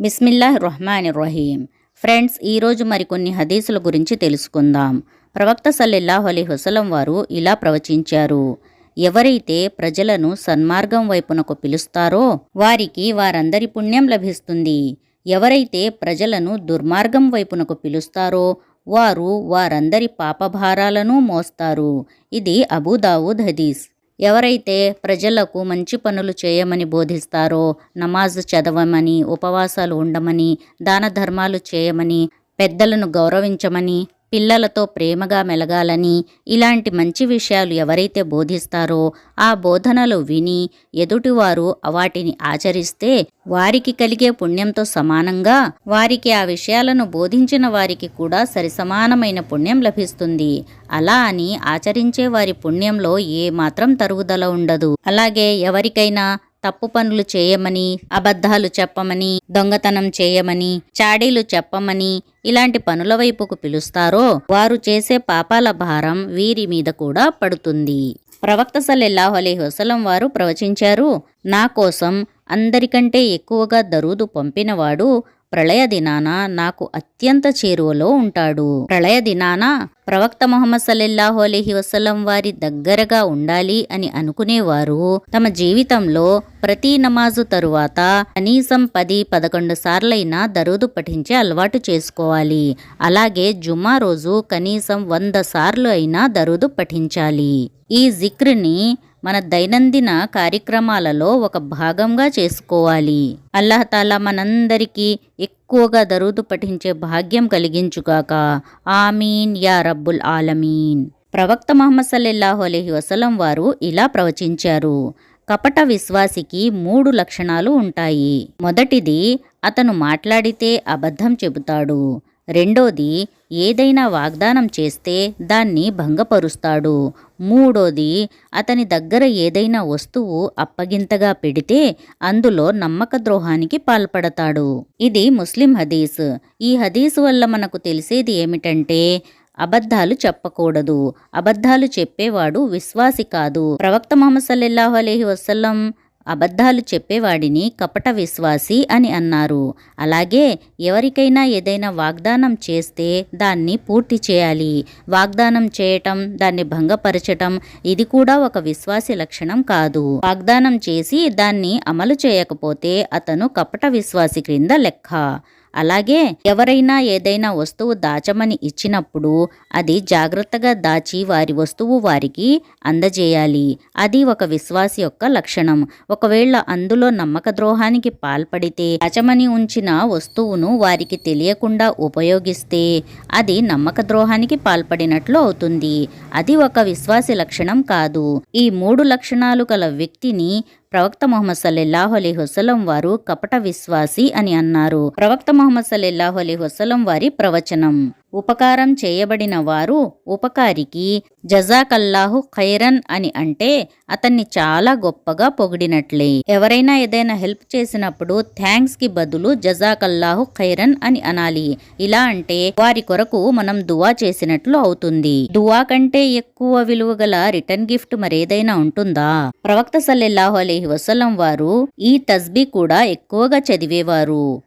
బిస్మిల్లాహ్ Rahman Rahim friends ఈరోజు మరికొన్ని హదీసుల గురించి తెలుసుకుందాం. ప్రవక్త సల్లెల్లాహు అలీ హుసలం వారు ఇలా ప్రవచించారు. ఎవరైతే ప్రజలను సన్మార్గం వైపునకు పిలుస్తారో వారికి వారందరి పుణ్యం లభిస్తుంది. ఎవరైతే ప్రజలను దుర్మార్గం వైపునకు పిలుస్తారో వారు వారందరి పాపభారాలను మోస్తారు. ఇది అబూదావుద్ హదీస్. ఎవరైతే ప్రజలకు మంచి పనులు చేయమని బోధిస్తారో నమాజ్ చదవమని ఉపవాసాలు ఉండమని దాన ధర్మాలు చేయమని పెద్దలను గౌరవించమని పిల్లలతో ప్రేమగా మెలగాలని ఇలాంటి మంచి విషయాలు ఎవరైతే బోధిస్తారో ఆ బోధనలు విని ఎదుటివారు వాటిని ఆచరిస్తే వారికి కలిగే పుణ్యంతో సమానంగా వారికి ఆ విషయాలను బోధించిన వారికి కూడా సరిసమానమైన పుణ్యం లభిస్తుంది. అలా అని ఆచరించే వారి పుణ్యంలో ఏ మాత్రం తరుగుదల ఉండదు. అలాగే ఎవరికైనా తప్పు పనులు చేయమని అబద్ధాలు చెప్పమని దొంగతనం చేయమని చాడీలు చెప్పమని ఇలాంటి పనుల వైపుకు పిలుస్తారో వారు చేసే పాపాల భారం వీరి మీద కూడా పడుతుంది. ప్రవక్త సల్లెల్లాహు అలైహి వసలం వారు ప్రవచించారు నా కోసం అందరికంటే ఎక్కువగా దరూదు పంపినవాడు ప్రళయ దినాన నాకు అత్యంత చేరువలో ఉంటాడు. ప్రళయ దినాన ప్రవక్త మొహమ్మద్ సల్లెల్లాహు అలీహి వసలం వారి దగ్గరగా ఉండాలి అని అనుకునేవారు. తమ జీవితంలో ప్రతి నమాజు తరువాత కనీసం పది పదకొండు సార్లైనా దరూదు పఠించే అలవాటు చేసుకోవాలి. అలాగే జుమ్మా రోజు కనీసం వంద సార్లు అయినా దరూదు పఠించాలి. ఈ జిక్రిని మన దైనందిన కార్యక్రమాలలో ఒక భాగంగా చేసుకోవాలి. అల్లహతాలా మనందరికీ ఎక్కువగా దరుదు పఠించే భాగ్యం కలిగించుగాక. ఆమీన్. యా రబ్బుల్ ఆలమీన్. ప్రవక్త మహమ్మద్ సల్లెల్లాహు అలహి వసలం వారు ఇలా ప్రవచించారు. కపట విశ్వాసికి మూడు లక్షణాలు ఉంటాయి. మొదటిది అతను మాట్లాడితే అబద్ధం చెబుతాడు. రెండోది ఏదైనా వాగ్దానం చేస్తే దాన్ని భంగపరుస్తాడు. మూడోది అతని దగ్గర ఏదైనా వస్తువు అప్పగింతగా పెడితే అందులో నమ్మక ద్రోహానికి పాల్పడతాడు. ఇది ముస్లిం హదీస్. ఈ హదీస్ వల్ల మనకు తెలిసేది ఏమిటంటే అబద్ధాలు చెప్పకూడదు. అబద్ధాలు చెప్పేవాడు విశ్వాసి కాదు. ప్రవక్త మొహమ్మద్ సల్లెల్లాహు అలైహి వసల్లం అబద్ధాలు చెప్పేవాడిని కపట విశ్వాసి అని అన్నారు. అలాగే ఎవరికైనా ఏదైనా వాగ్దానం చేస్తే దాన్ని పూర్తి చేయాలి. వాగ్దానం చేయటం దాన్ని భంగపరచటం ఇది కూడా ఒక విశ్వాసి లక్షణం కాదు. వాగ్దానం చేసి దాన్ని అమలు చేయకపోతే అతను కపట విశ్వాసి క్రింద లెక్క. అలాగే ఎవరైనా ఏదైనా వస్తువు దాచమని ఇచ్చినప్పుడు అది జాగ్రత్తగా దాచి వారి వస్తువు వారికి అందజేయాలి. అది ఒక విశ్వాసి యొక్క లక్షణం. ఒకవేళ అందులో నమ్మక ద్రోహానికి పాల్పడితే దాచమని ఉంచిన వస్తువును వారికి తెలియకుండా ఉపయోగిస్తే అది నమ్మక ద్రోహానికి పాల్పడినట్లు అవుతుంది. అది ఒక విశ్వాసి లక్షణం కాదు. ఈ మూడు లక్షణాలు గల వ్యక్తిని ప్రవక్త మొహమ్మద్ సల్లెల్లాహు అలీ హుసలం వారు కపట విశ్వాసి అని అన్నారు. ప్రవక్త మొహమ్మద్ సల్లెల్లాహు అలీ హుసలం వారి ప్రవచనం. ఉపకారం చేయబడిన వారు ఉపకారికి జజాకల్లాహు ఖైరన్ అని అంటే అతన్ని చాలా గొప్పగా పొగిడినట్లే. ఎవరైనా ఏదైనా హెల్ప్ చేసినప్పుడు థ్యాంక్స్కి బదులు జజాకల్లాహు ఖైరన్ అని అనాలి. ఇలా అంటే వారి కొరకు మనం దువా చేసినట్లు అవుతుంది. దువా కంటే ఎక్కువ విలువ గల రిటర్న్ గిఫ్ట్ మరేదైనా ఉంటుందా? ప్రవక్త సల్లెల్లాహు అలీహి వసలం వారు ఈ తస్బీ కూడా ఎక్కువగా చదివేవారు.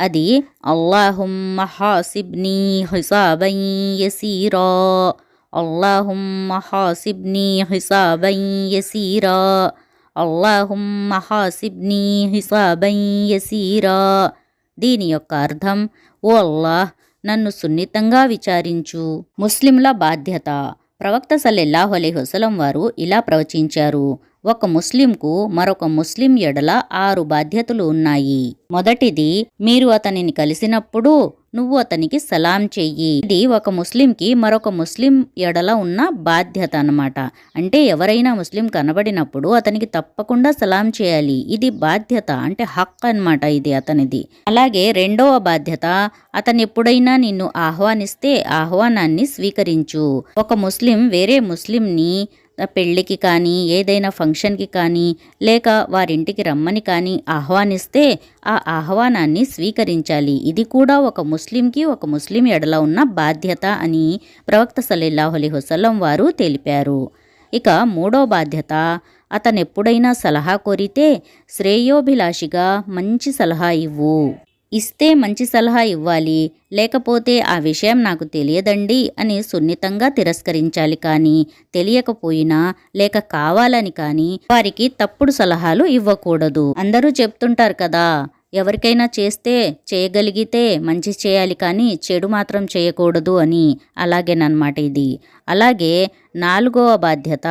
అది అల్లాహుమ్మ హాసిబ్నీ హిసాబై యసీరా అల్లాహుమ్మ హాసిబ్నీ హిసాబై యసీరా అల్లాహుమ్మ హాసిబ్నీ హిసాబై యసీరా దీని యొక్క అర్థం ఓ అల్లాహ్ నన్ను సున్నితంగా విచారించు. ముస్లింల బాధ్యత. ప్రవక్త సల్లెల్లాహు అలైహి వసలం వారు ఇలా ప్రవచించారు ఒక ముస్లింకు మరొక ముస్లిం ఎడల ఆరు బాధ్యతలు ఉన్నాయి. మొదటిది మీరు అతనిని కలిసినప్పుడు నువ్వు అతనికి సలాం చెయ్యి. ఇది ఒక ముస్లింకి మరొక ముస్లిం ఎడల ఉన్న బాధ్యత అన్నమాట. అంటే ఎవరైనా ముస్లిం కనబడినప్పుడు అతనికి తప్పకుండా సలాం చేయాలి. ఇది బాధ్యత అంటే హక్ అన్నమాట ఇది అతనిది. అలాగే రెండవ బాధ్యత అతను ఎప్పుడైనా నిన్ను ఆహ్వానిస్తే ఆహ్వానాన్ని స్వీకరించు. ఒక ముస్లిం వేరే ముస్లింని పెళ్ళికి కానీ ఏదైనా ఫంక్షన్కి కానీ లేక వారింటికి రమ్మని కానీ ఆహ్వానిస్తే ఆ ఆహ్వానాన్ని స్వీకరించాలి. ఇది కూడా ఒక ముస్లింకి ఒక ముస్లిం ఎడల ఉన్న బాధ్యత అని ప్రవక్త సల్లెల్లాహు హుసలం వారు తెలిపారు. ఇక మూడో బాధ్యత అతనెప్పుడైనా సలహా కోరితే శ్రేయోభిలాషిగా మంచి సలహా ఇవ్వు. ఇస్తే మంచి సలహా ఇవ్వాలి లేకపోతే ఆ విషయం నాకు తెలియదండి అని సున్నితంగా తిరస్కరించాలి కానీ తెలియకపోయినా లేక కావాలని కానీ వారికి తప్పుడు సలహాలు ఇవ్వకూడదు. అందరూ చెప్తుంటారు కదా ఎవరికైనా చేస్తే చేయగలిగితే మంచి చేయాలి కానీ చెడు మాత్రం చేయకూడదు అని. అలాగేనమాట ఇది. అలాగే నాలుగవ బాధ్యత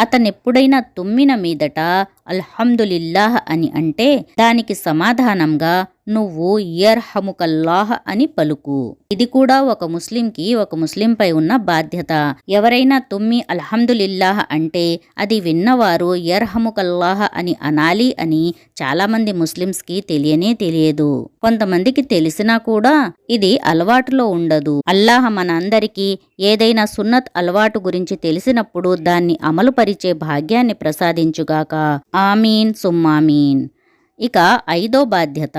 అతనెప్పుడైనా తుమ్మిన మీదట అల్హమ్దులిల్లాహ్ అని అంటే దానికి సమాధానంగా నువ్వు ఇయర్హముకల్లాహ్ అని పలుకు. ఇది కూడా ఒక ముస్లింకి ఒక ముస్లింపై ఉన్న బాధ్యత. ఎవరైనా తుమ్మి అల్హమ్దులిల్లాహ్ అంటే అది విన్నవారు ఇయర్హముకల్లాహ్ అని అనాలి అని చాలామంది ముస్లింస్కి తెలియనే తెలియదు. కొంతమందికి తెలిసినా కూడా ఇది అలవాటులో ఉండదు. అల్లాహ్ మనందరికీ ఏదైనా సున్నత్ అలవాటు గురించి తెలిసినప్పుడు దాన్ని అమలుపరిచే భాగ్యాన్ని ప్రసాదించుగాక. ఆమీన్ సుమ్మామీన్. ఇక ఐదో బాధ్యత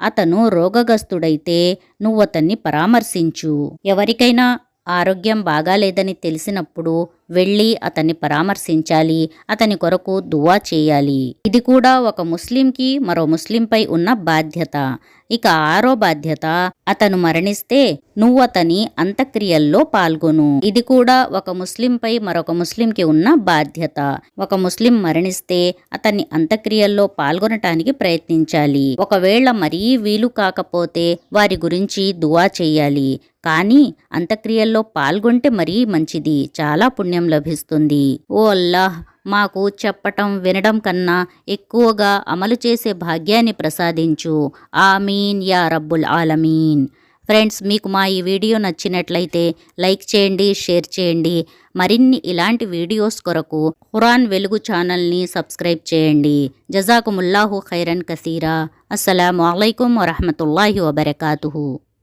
అతను రోగగ్రస్తుడైతే నువ్వు అతన్ని పరామర్శించు. ఎవరికైనా ఆరోగ్యం బాగాలేదని తెలిసినప్పుడు వెళ్ళి అతన్ని పరామర్శించాలి అతని కొరకు దువా చేయాలి. ఇది కూడా ఒక ముస్లింకి మరో ముస్లింపై ఉన్న బాధ్యత. ఇక ఆరో బాధ్యత అతను మరణిస్తే నువ్వు అతని అంత్యక్రియల్లో పాల్గొను. ఇది కూడా ఒక ముస్లింపై మరొక ముస్లింకి ఉన్న బాధ్యత. ఒక ముస్లిం మరణిస్తే అతన్ని అంత్యక్రియల్లో పాల్గొనటానికి ప్రయత్నించాలి. ఒకవేళ మరీ వీలు కాకపోతే వారి గురించి దువా చేయాలి. కానీ అంత్యక్రియల్లో పాల్గొంటే మరీ మంచిది. చాలా పుణ్యం లభిస్తుంది. ఓ అల్లాహ్! మాకు చెప్పటం వినడం కన్నా ఎక్కువగా అమలు చేసే భాగ్యాన్ని ప్రసాదించు. ఆమీన్ యా రబ్బుల్ ఆలమీన్. ఫ్రెండ్స్ మీకు మా ఈ వీడియో నచ్చినట్లయితే లైక్ చేయండి షేర్ చేయండి. మరిన్ని ఇలాంటి వీడియోస్ కొరకు ఖురాన్ వెలుగు ఛానల్ని సబ్స్క్రైబ్ చేయండి. జజాకుముల్లాహు ఖైరన్ కసీరా. అస్సలం అయికం వరహమతుల్లాహి వబర్కాతు